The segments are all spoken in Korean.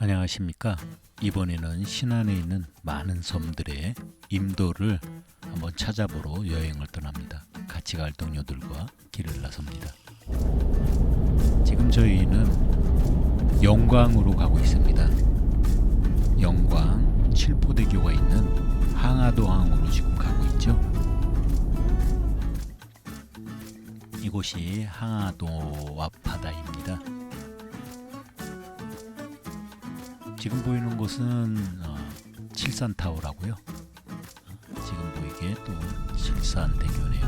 안녕하십니까. 이번에는 신안에 있는 많은 섬들의 임도를 한번 찾아보러 여행을 떠납니다. 같이 갈 동료들과 길을 나섭니다. 지금 저희는 영광으로 가고 있습니다. 영광 칠포대교가 있는 항아도항으로 지금 가고 있죠. 이곳이 항아도 앞바다입니다. 지금 보이는 곳은 어, 칠산타워라고요. 어, 지금 보이게 또 칠산대교네요.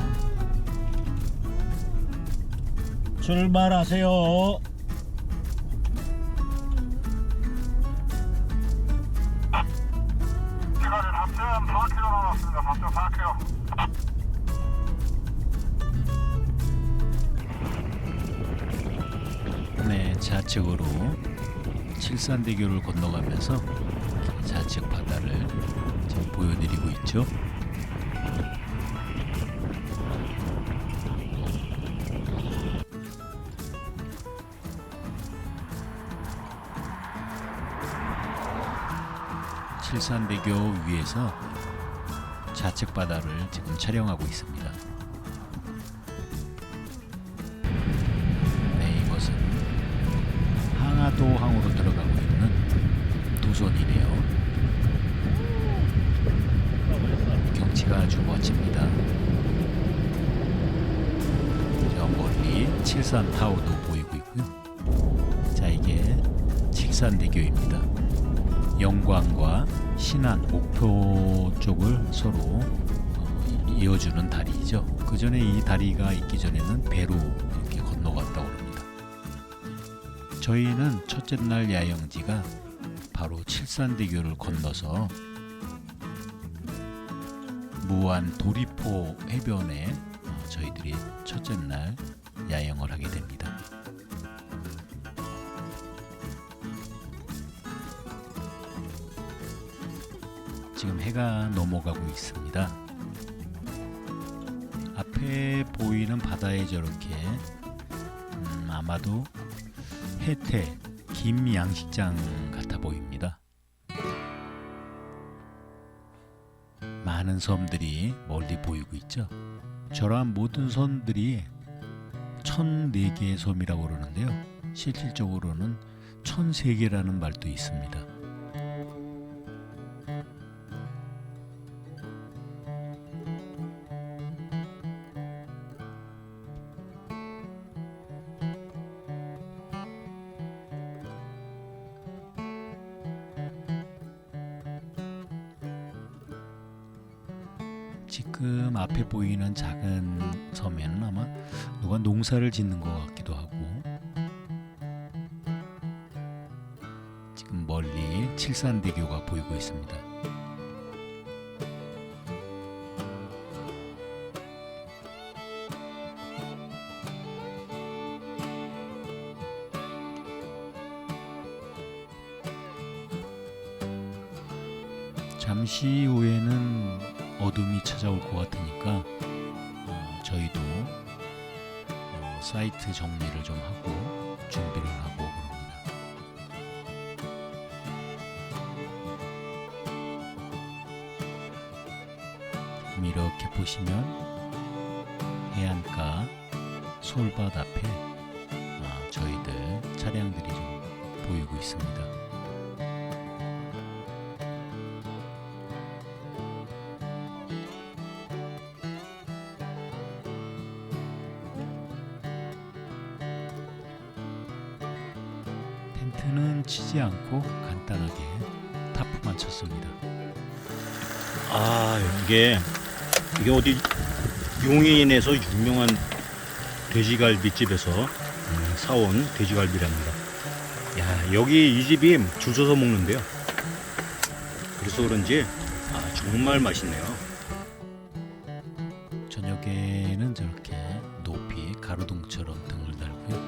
출발하세요. 시간은 합천 4km 남았습니다. 합천 4km. 네, 좌측으로 칠산대교를 건너가면서 좌측 바다를 지금 보여드리고 있죠. 칠산대교 위에서 좌측 바다를 지금 촬영하고 있습니다. 항아도항으로 들어가고 있는 도선이네요. 경치가 아주 멋집니다. 저 멀리 칠산 타워도 보이고 있고요. 자, 이게 칠산대교입니다. 영광과 신안, 목표 쪽을 서로 어, 이어주는 다리죠. 그 전에 이 다리가 있기 전에는 배로 저희는 첫째 날 야영지가 바로 칠산대교를 건너서 무안 도리포 해변에 어, 저희들이 첫째 날 야영을 하게 됩니다. 지금 해가 넘어가고 있습니다. 앞에 보이는 바다에 저렇게 음, 아마도 해태 김양식장 같아 보입니다. 많은 섬들이 멀리 보이고 있죠. 저러한 모든 섬들이 1004개의 섬이라고 그러는데요. 실질적으로는 1003개라는 말도 있습니다. 지금 앞에 보이는 작은 섬에는 아마 누가 농사를 짓는 것 같기도 하고 지금 멀리 칠산대교가 보이고 있습니다. 잠시 후에는 어둠이 찾아올 것 같으니까 어, 저희도 어, 사이트 정리를 좀 하고 준비를 하고 그럽니다. 이렇게 보시면 해안가 솔밭 앞에 아, 저희들 차량들이 좀 보이고 있습니다. 이게 이게 어디 용인에서 유명한 돼지갈비집에서 음, 사온 돼지갈비랍니다. 야 여기 이 집이 줄 서서 먹는데요. 그래서 그런지 아, 정말 맛있네요. 저녁에는 저렇게 높이 가로등처럼 등을 달고요.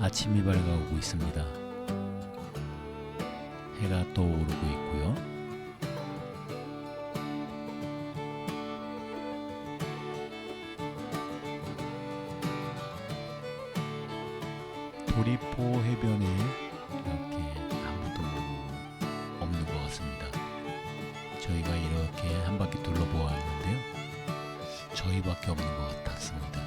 아침이 밝아오고 있습니다. 해가 또 오르고 있고요. 도리포 해변에 이렇게 아무도 없는 것 같습니다. 저희가 이렇게 한 바퀴 둘러보았는데요. 저희밖에 없는 것 같았습니다.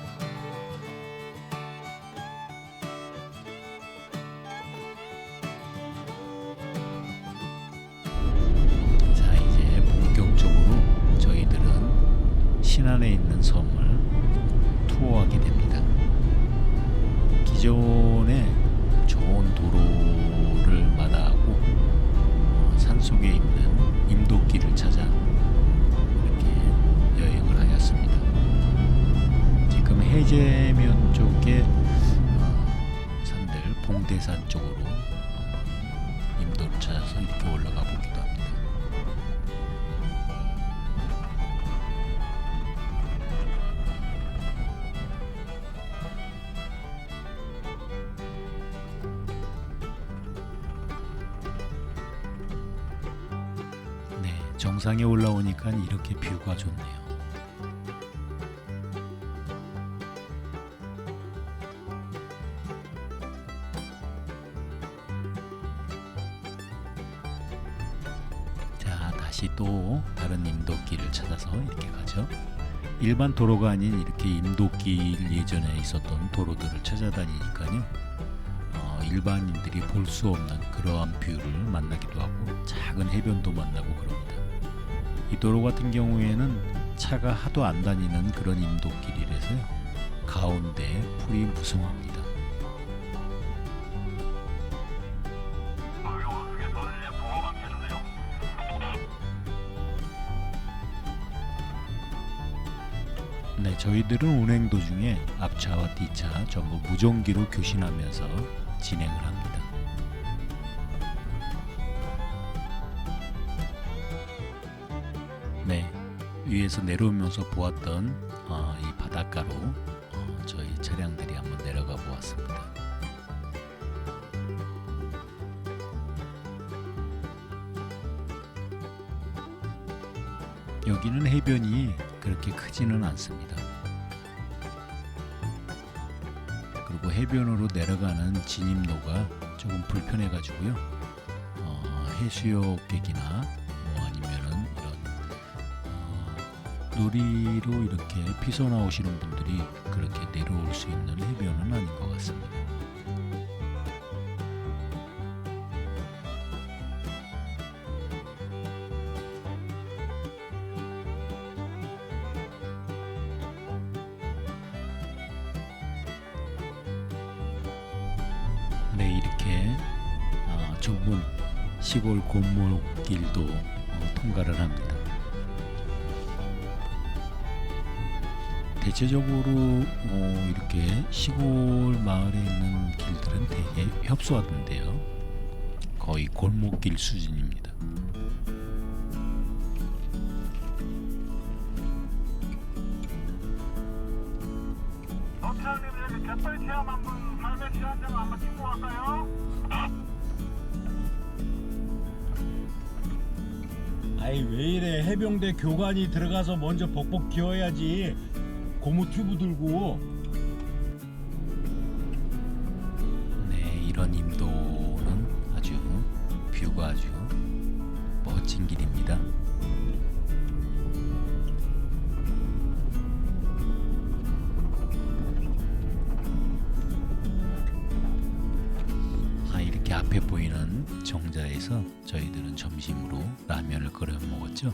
자 이제 본격적으로 저희들은 신안에 있는 섬을 투어하게 됩니다. 기존에 좋은 도로를 마다하고 어, 산속에 있는 임도길을 찾아 이렇게 여행을 하였습니다. 지금 해제면 쪽에 어, 산들 봉대산 쪽으로 한번 임도를 찾아서 이렇게 올라가 합니다. 정상에 올라오니까 이렇게 뷰가 좋네요. 자, 다시 또 다른 임도길을 찾아서 이렇게 가죠. 일반 도로가 아닌 이렇게 임도길 예전에 있었던 도로들을 찾아다니니까요. 어, 일반인들이 볼 수 없는 그러한 뷰를 만나기도 하고 작은 해변도 만나고 그럽니다. 이 도로 같은 경우에는 차가 하도 안 다니는 그런 임도길이라서요. 가운데 풀이 무성합니다. 네, 저희들은 운행 도중에 앞차와 뒤차 전부 무전기로 교신하면서 진행을 합니다. 위에서 내려오면서 보았던 어, 이 바닷가로 어, 저희 차량들이 한번 내려가 보았습니다. 여기는 해변이 그렇게 크지는 않습니다. 그리고 해변으로 내려가는 진입로가 조금 불편해 가지고요. 어, 해수욕객이나 놀이로 이렇게 피서 나오시는 분들이 그렇게 내려올 수 있는 해변은 아닌 것 같습니다. 네 이렇게 어, 좁은 시골 골목길도 어, 통과를 합니다. 대체적으로 어, 이렇게 시골 마을에 있는 길들은 되게 협소하던데요. 거의 골목길 수준입니다. 아이 왜 이래 해병대 교관이 들어가서 먼저 벅벅 기어야지 고무 튜브 들고 네, 이런 임도는 아주 뷰가 아주 멋진 길입니다. 아, 이렇게 앞에 보이는 정자에서 저희들은 점심으로 라면을 끓여 먹었죠.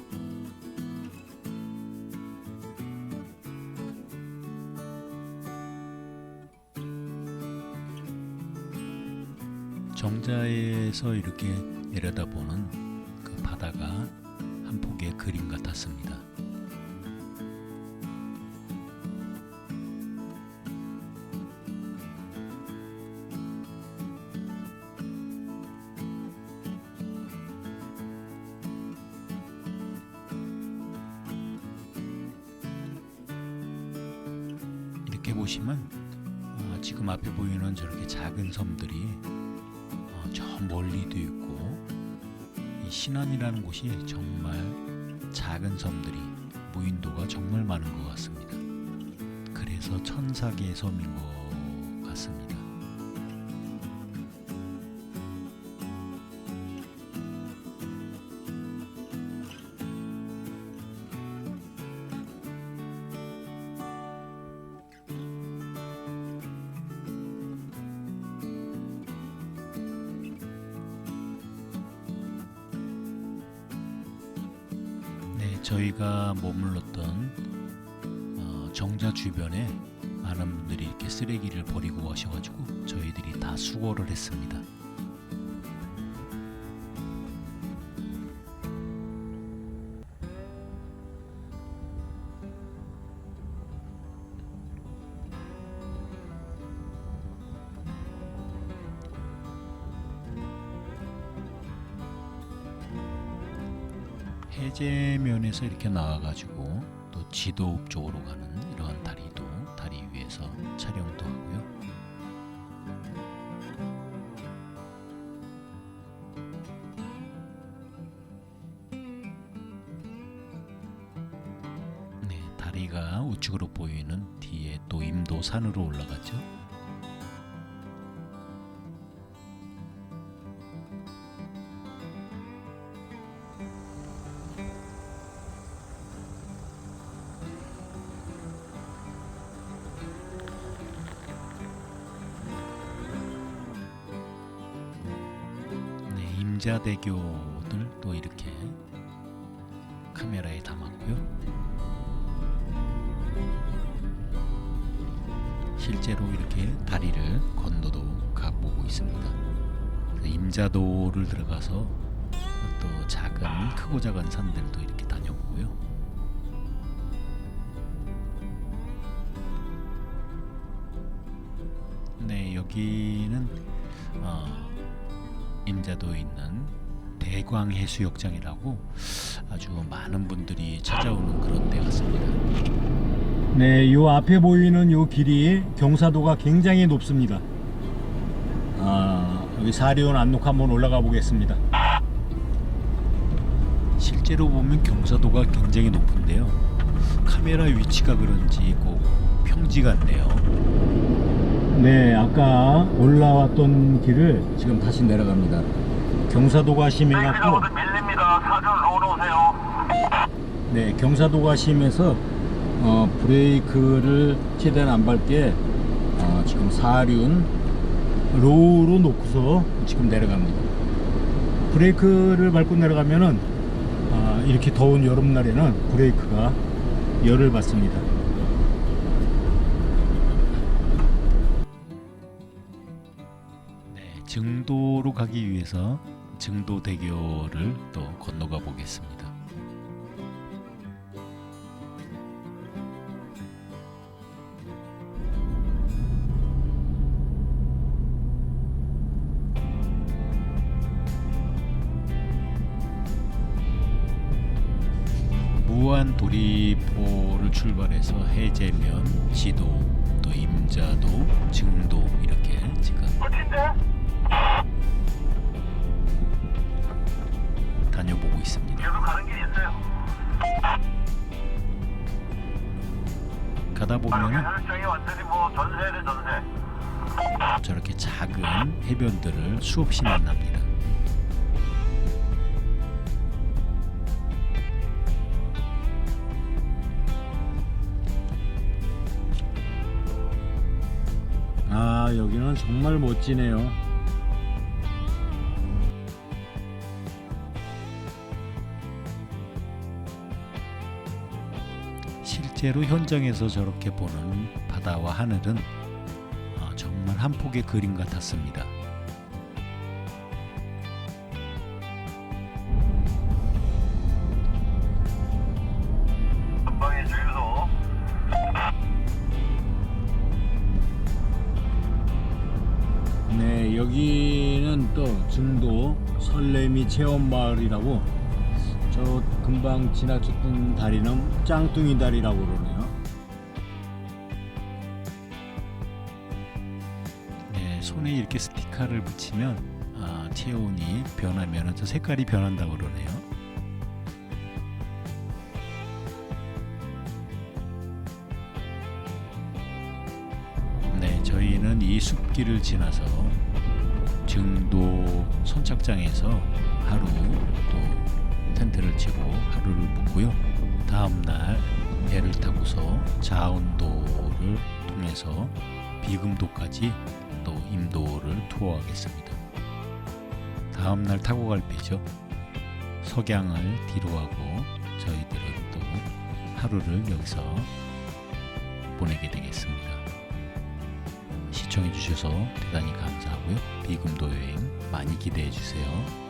정자에서 이렇게 내려다보는 그 바다가 한 폭의 그림 같았습니다. 이렇게 보시면 어, 지금 앞에 보이는 저렇게 작은 섬들이 어, 저 멀리도 있고 이 신안이라는 곳이 정말 작은 섬들이 무인도가 정말 많은 것 같습니다. 그래서 천사계의 섬인 것 저희가 머물렀던 어, 정자 주변에 많은 분들이 이렇게 쓰레기를 버리고 가셔가지고 저희들이 다 수거를 했습니다. 해제면에서 이렇게 나와가지고 또 지도읍 쪽으로 가는 이러한 다리도 다리 위에서 촬영도 하고요. 네, 다리가 우측으로 보이는 뒤에 또 임도 산으로 올라가죠. 네, 임자대교들 또 이렇게 카메라에 담았고요. 실제로 이렇게 다리를 건너도 가보고 있습니다. 임자도를 들어가서 또 작은 크고 작은 산들도 이렇게 다녀보고요. 네, 여기는 어, 임자도에 있는 대광해수욕장이라고 아주 많은 분들이 찾아오는 그런 데 같습니다. 네, 요 앞에 보이는 요 길이 경사도가 굉장히 높습니다. 아, 여기 사리온 안록 한번 올라가 보겠습니다. 실제로 보면 경사도가 굉장히 높은데요. 카메라 위치가 그런지 꼭 평지 같네요. 네, 아까 올라왔던 길을 지금 다시 내려갑니다. 경사도가 스피드가 심해갖고, 모두 밀립니다. 사전 로로 오세요. 네, 경사도가 심해서 어, 브레이크를 최대한 안 밟게 어, 지금 사륜 로우로 놓고서 지금 내려갑니다. 브레이크를 밟고 내려가면은 아, 이렇게 더운 여름날에는 브레이크가 열을 받습니다. 증도로 가기 위해서 증도대교를 또 건너가 보겠습니다. 무안 도리포를 출발해서 해제면, 지도, 또 임자도, 증도 이렇게 지금? 다녀보고 있습니다. 가다 아, 혈장이 완전히 뭐. 저렇게 작은 해변들을 수없이 만납니다. 아, 여기는 정말 멋지네요. 실제로 현장에서 저렇게 보는 바다와 하늘은 아, 정말 한 폭의 그림 같았습니다. 네, 여기는 또 증도 설레미 체험마을이라고 저 금방 지나쳤던 다리는 짱뚱이 다리라고 그러네요. 네, 손에 이렇게 스티커를 붙이면 아, 체온이 변하면 저 색깔이 변한다고 그러네요. 네, 저희는 이 숲길을 지나서 증도 선착장에서 하루 또 텐트를 치고 하루를 묵고요. 다음 날 배를 타고서 자운도를 통해서 비금도까지 또 임도를 투어하겠습니다. 다음 날 타고 갈 배죠. 석양을 뒤로 하고 저희들은 하루를 여기서 보내게 되겠습니다. 시청해 주셔서 대단히 감사하고요. 비금도 여행 많이 기대해 주세요.